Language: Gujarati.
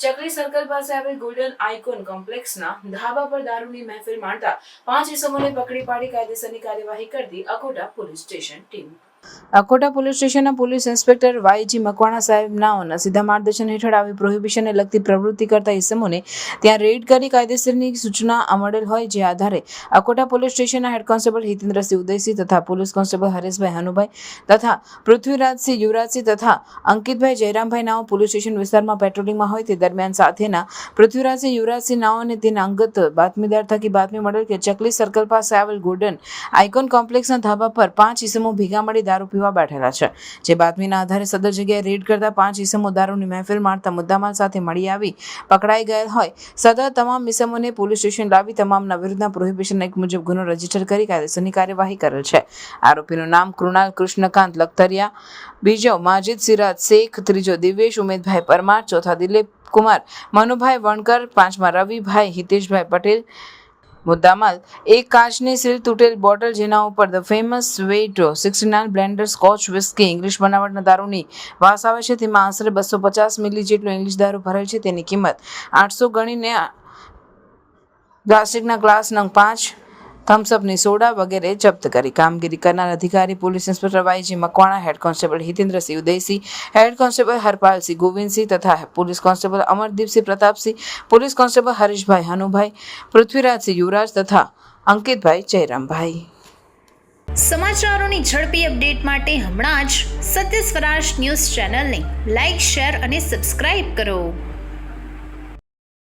ચકલી સર્કલ પાસે આવેલ ગોલ્ડન આઇકોન કોમ્પ્લેક્સના ધાબા પર દારૂની મહેફિલ માણતા પાંચ ઇસમોને પકડી પાડી કાયદેસરની કાર્યવાહી કરતી Akota police station team. Akota police સ્ટેશનના પોલીસ ઇન્સ્પેક્ટર વાયજી મકવાણા સાહેબ સીધા માર્ગદર્શન હેઠળ આવી પ્રોહિબિશનને લગતી પ્રવૃત્તિ કરતા ઇસમોને ત્યાં રેડ કરી કાયદેસરની સૂચના અમડેલ હોય જે આધારે અકોટા પોલીસ સ્ટેશનના હેડ કોન્સ્ટેબલ હિતેન્દ્રસિંહ ઉદયસિંહ તથા પોલીસ કોન્સ્ટેબલ હરેશભાઈ હનુભાઈ તથા પૃથ્વીરાજસિંહ યુવરાજસિંહ તથા અંકિતભાઈ જયરામભાઈ નાઓ પોલીસ સ્ટેશન વિસ્તારમાં પેટ્રોલિંગમાં હોય તે દરમિયાન સાથેના પૃથ્વીરાજસિંહ યુવરાજસિંહ નાઓને તેના અંગત બાતમીદાર થકી બાતમી મળેલ કે ચકલી સર્કલ પાસે આવેલ ગોલ્ડન આઇકોન કોમ્પ્લેક્સના ધાબા પર પાંચ ઇસમો ભેગા મળી દારૂ પીવા બેઠેલા છે. જે બાતમીના આધારે સદર જગ્યાએ રેડ કરતા પાંચ ઇસમો દારૂની મહેફિલ મારતા મુદ્દામાલ સાથે મળી આવી, પકડાઈ ગયેલ હોય. સદર તમામ ઇસમોને પોલીસ સ્ટેશન લાવી તમામના વિરુદ્ધના પ્રોહિબિશન એક્ટ મુજબ ગુનો રજિસ્ટર કરી કાયદેસરની કાર્યવાહી કરેલ છે. આરોપીનું નામ કૃણાલ કૃષ્ણકાંત લખતરિયા, બીજો માજીદ સિરાજ શેખ, ત્રીજો દિવેશ ઉમેદભાઈ પરમાર, ચોથા દિલીપ કુમાર મનુભાઈ વણકર, પાંચમા રવિભાઈ હિતેશભાઈ પટેલ મુદ્દામાલ એક કાચની સીલ તૂટેલ બોટલ જેના ઉપર the famous vat sixty nine blender scotch whisky English બનાવટના દારૂની વાસ આવે છે. તેમાં આશરે બસો પચાસ મિલી જેટલો ઇંગ્લિશ દારૂ ભરેલ છે. તેની કિંમત આઠસો ગણીને પ્લાસ્ટિકના ગ્લાસ નંગ પાંચ થમ્સઅપની સોડા વગેરે જપ્ત કરી. કામગીરી કરનાર અધિકારી, police inspector Y G Makwana, head constable Hitendrasinh Udaysinh, head constable Harpalsinh Govindsinh તથા police constable Amardeepsinh Pratapsinh, police constable Harishbhai Hanubhai, Prithvirajsinh Yuvraj તથા અંકિતભાઈ જયરામભાઈ. સમાચારોની ઝડપી અપડેટ માટે હમણાં જ સત્ય સ્વરાજ ન્યૂઝ ચેનલને લાઇક શેર અને સબસ્ક્રાઇબ કરો.